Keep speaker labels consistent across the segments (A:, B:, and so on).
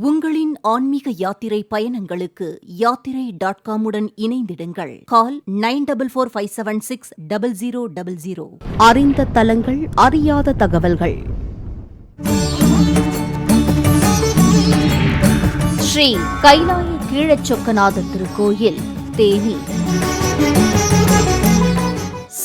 A: உங்களின் ஆன்மீக யாத்திரை பயணங்களுக்கு யாத்திரை டாட் காமுடன் இணைந்திடுங்கள். Call nine double four five seven six double zero double zero. அறிந்த தலங்கள் அறியாத தகவல்கள். ஸ்ரீ கைலாய கீழச்சொக்கநாத திருக்கோயில் தேனி.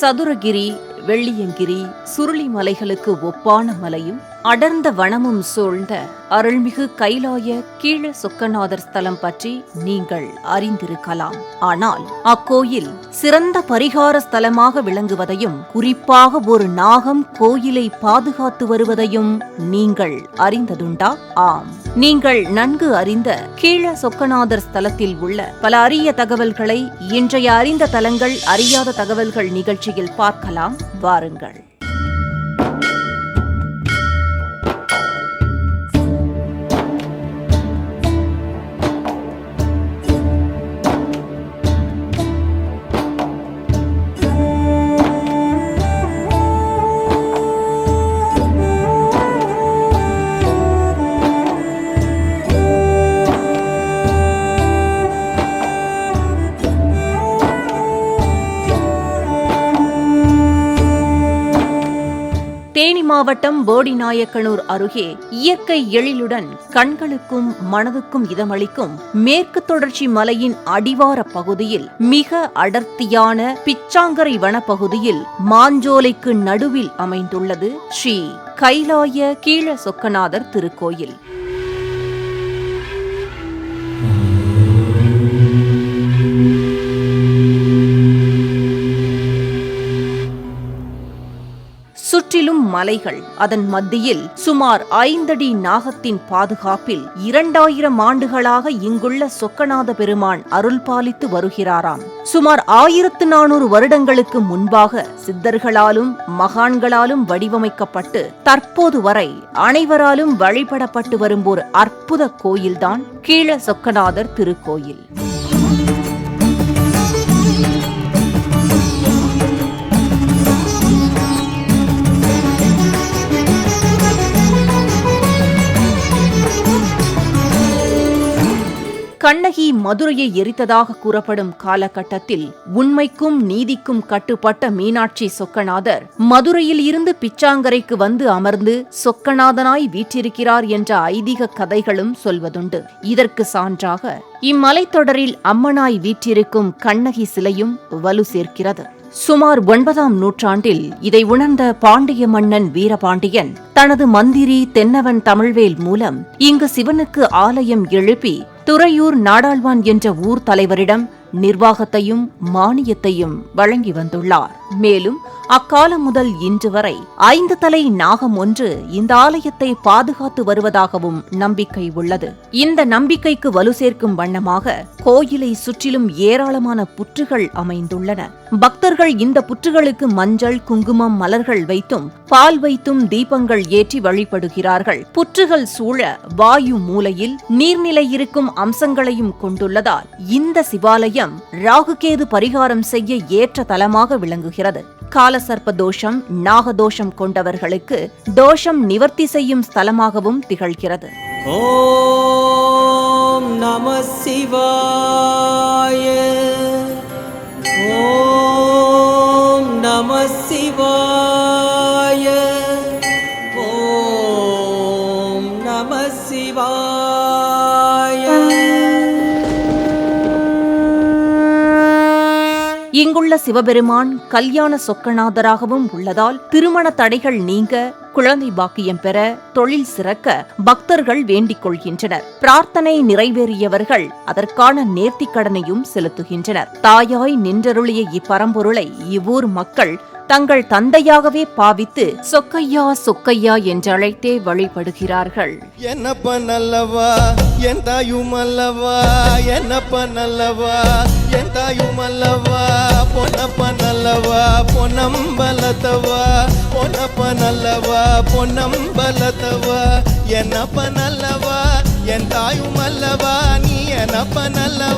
A: சதுரகிரி வெள்ளியங்கிரி சுருளி மலைகளுக்கு ஒப்பான மலையும் அடர்ந்த வனமும் சூழ்ந்த அருள்மிகு கைலாய கீழ சொக்கநாதர் ஸ்தலம் பற்றி நீங்கள் அறிந்திருக்கலாம். ஆனால் அக்கோயில் சிறந்த பரிகார ஸ்தலமாக விளங்குவதையும் குறிப்பாக ஒரு நாகம் கோயிலை பாதுகாத்து வருவதையும் நீங்கள் அறிந்ததுண்டா? ஆம். நீங்கள் நன்கு அறிந்த கீழ சொக்கநாதர் ஸ்தலத்தில் உள்ள பல அரிய தகவல்களை இன்றைய அறிந்த தலங்கள் அறியாத தகவல்கள் நிகழ்ச்சியில் பார்க்கலாம். வாருங்கள். மாவட்டம் போடிநாயக்கனூர் அருகே இயற்கை எழிலுடன் கண்களுக்கும் மனதுக்கும் இதமளிக்கும் மேற்கு தொடர்ச்சி மலையின் அடிவார பகுதியில் மிக அடர்த்தியான பிச்சாங்கரை வனப்பகுதியில் மாஞ்சோலைக்கு நடுவில் அமைந்துள்ளது ஸ்ரீ கைலாய கீழ சொக்கநாதர் திருக்கோயில். சுற்றிலும் மலைகள். அதன் மத்தியில் சுமார் ஐந்தடி நாகத்தின் பாதுகாப்பில் இரண்டாயிரம் ஆண்டுகளாக இங்குள்ள சொக்கநாத பெருமான் அருள் பாலித்து வருகிறாராம். சுமார் ஆயிரத்து நானூறு வருடங்களுக்கு முன்பாக சித்தர்களாலும் மகான்களாலும் வடிவமைக்கப்பட்டு தற்போது வரை அனைவராலும் வழிபடப்பட்டு வரும் ஒரு அற்புத கோயில்தான் கீழ சொக்கநாதர் திருக்கோயில். கண்ணகி மதுரையை எரித்ததாக கூறப்படும் காலகட்டத்தில் உண்மைக்கும் நீதிக்கும் கட்டுப்பட்ட மீனாட்சி சொக்கநாதர் மதுரையில் இருந்து பிச்சாங்கரைக்கு வந்து அமர்ந்து சொக்கநாதனாய் வீற்றிருக்கிறார் என்ற ஐதீக கதைகளும் சொல்வதுண்டு. இதற்கு சான்றாக இம்மலைத்தொடரில் அம்மனாய் வீற்றிருக்கும் கண்ணகி சிலையும் வலு சேர்க்கிறது. சுமார் ஒன்பதாம் நூற்றாண்டில் இதை உணர்ந்த பாண்டிய மன்னன் வீரபாண்டியன் தனது மந்திரி தென்னவன் தமிழ்வேல் மூலம் இங்கு சிவனுக்கு ஆலயம் எழுப்பி துறையூர் நாடாழ்வான் என்ற ஊர் தலைவரிடம் நிர்வாகத்தையும் மானியத்தையும் வழங்கி வந்துள்ளார். மேலும் அக்காலம் முதல் இன்று வரை ஐந்து தலை நாகம் ஒன்று இந்த ஆலயத்தை பாதுகாத்து வருவதாகவும் நம்பிக்கை உள்ளது. இந்த நம்பிக்கைக்கு வலு சேர்க்கும் வண்ணமாக கோயிலை சுற்றிலும் ஏராளமான புற்றுகள் அமைந்துள்ளன. பக்தர்கள் இந்த புற்றுகளுக்கு மஞ்சள் குங்குமம் மலர்கள் வைத்தும் பால் வைத்தும் தீபங்கள் ஏற்றி வழிபடுகிறார்கள். புற்றுகள் சூழ வாயு மூலையில் நீர்நிலை இருக்கும் அம்சங்களையும் கொண்டுள்ளதால் இந்த சிவாலயம் ராகுகேது பரிகாரம் செய்ய ஏற்ற தலமாக விளங்குகிறது. காலசர்ப்ப தோஷம் நாகதோஷம் கொண்டவர்களுக்கு தோஷம் நிவர்த்தி செய்யும் ஸ்தலமாகவும் திகழ்கிறது.
B: ஓம் நம சிவாய. ஓம் நம சிவாய.
A: இங்குள்ள சிவபெருமான் கல்யாண சொக்கநாதராகவும் உள்ளதால் திருமண தடைகள் நீங்க குழந்தை பாக்கியம் பெற தொழில் சிறக்க பக்தர்கள் வேண்டிக் கொள்கின்றனர். பிரார்த்தனை நிறைவேறியவர்கள் அதற்கான நேர்த்திக்கடனையும் செலுத்துகின்றனர். தாயாய் நின்றருளிய இப்பரம்பொருளை இவ்வூர் மக்கள் தங்கள் தந்தையாகவே பாவித்து சொக்கையா சொக்கையா என்றழைத்தே வழிபடுகிறார்கள்.
C: என்னப்ப நல்லவா என் தாயும் அல்லவா என்னப்ப நல்லவா என் தாயும் அல்லவா பொன்னப்ப நல்லவா பொன்னம்பலத்தவா பொன்னப்ப நல்லவா பொன்னம்பலத்தவா என்னப்ப நல்லவா என் தாயும் அல்லவா நீ என்னப்ப நல்லவா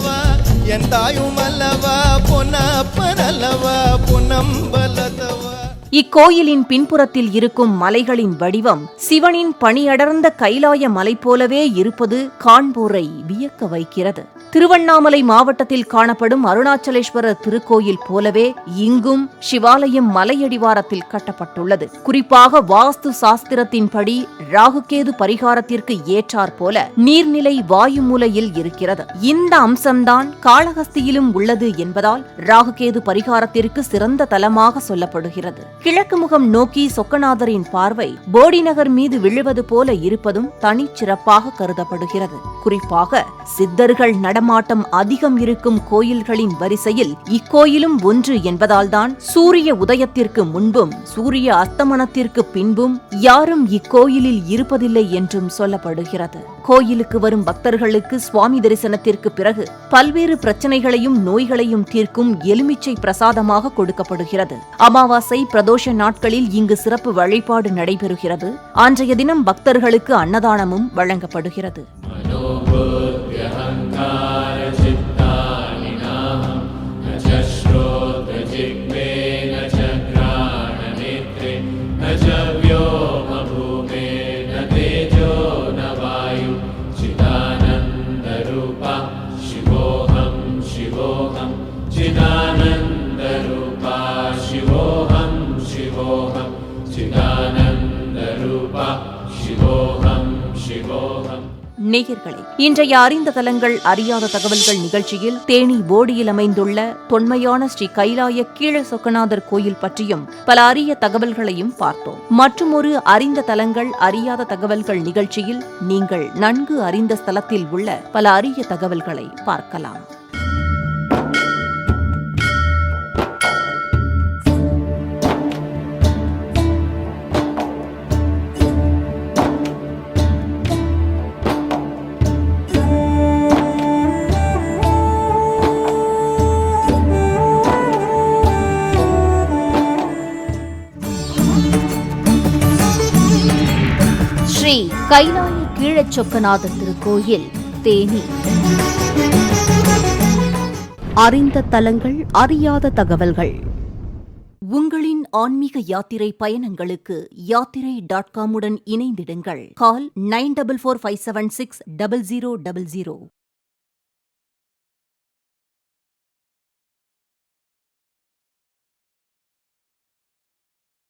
C: என் தாயும் அல்லவா? பொன்னப்ப நல்லவா பொன்னம்பலத்தவா?
A: இக்கோயிலின் பின்புறத்தில் இருக்கும் மலைகளின் வடிவம் சிவனின் பணியடர்ந்த கைலாய மலை போலவே இருப்பது காண்போரை வியக்க வைக்கிறது. திருவண்ணாமலை மாவட்டத்தில் காணப்படும் அருணாச்சலேஸ்வரர் திருக்கோயில் போலவே இங்கும் சிவாலயம் மலையடிவாரத்தில் கட்டப்பட்டுள்ளது. குறிப்பாக வாஸ்து சாஸ்திரத்தின்படி ராகுகேது பரிகாரத்திற்கு ஏற்றாற் போல நீர்நிலை வாயு மூலையில் இருக்கிறது. இந்த அம்சம்தான் காளஹஸ்தியிலும் உள்ளது என்பதால் ராகுகேது பரிகாரத்திற்கு சிறந்த தலமாக சொல்லப்படுகிறது. கிழக்கு முகம் நோக்கி சொக்கநாதரின் பார்வை போடி நகர் மீது விழுவது போல இருப்பதும் தனிச்சிறப்பாக கருதப்படுகிறது. குறிப்பாக சித்தர்கள் நடமாட்டம் அதிகம் இருக்கும் கோயில்களின் வரிசையில் இக்கோயிலும் ஒன்று என்பதால்தான் சூரிய உதயத்திற்கு முன்பும் சூரிய அஸ்தமனத்திற்கு பின்பும் யாரும் இக்கோயிலில் இருப்பதில்லை என்றும் சொல்லப்படுகிறது. கோயிலுக்கு வரும் பக்தர்களுக்கு சுவாமி தரிசனத்திற்கு பிறகு பல்வேறு பிரச்சனைகளையும் நோய்களையும் தீர்க்கும் எலுமிச்சை பிரசாதமாக கொடுக்கப்படுகிறது. அமாவாசை பிரதோஷ நாட்களில் இங்கு சிறப்பு வழிபாடு நடைபெறுகிறது. அன்றைய தினம் பக்தர்களுக்கு அன்னதானமும் வழங்கப்படுகிறது. நேயர்களே இன்றைய அறிந்த தலங்கள் அறியாத தகவல்கள் நிகழ்ச்சியில் தேனி போடியில் அமைந்துள்ள தொன்மையான ஸ்ரீ கைலாய கீழ சொக்கநாதர் கோயில் பற்றியும் பல அரிய தகவல்களையும் பார்த்தோம். மற்றும் ஒரு அறிந்த தலங்கள் அறியாத தகவல்கள் நிகழ்ச்சியில் நீங்கள் நன்கு அறிந்த ஸ்தலத்தில் உள்ள பல அரிய தகவல்களை பார்க்கலாம். ஸ்ரீ கைலாய கீழச்சொக்கநாத திருக்கோயில் தேனி. அறிந்த தலங்கள் அறியாத தகவல்கள். உங்களின் ஆன்மீக யாத்திரை பயணங்களுக்கு யாத்திரை டாட் காமுடன் இணைந்திடுங்கள். Call nine double four five seven six double zero double zero.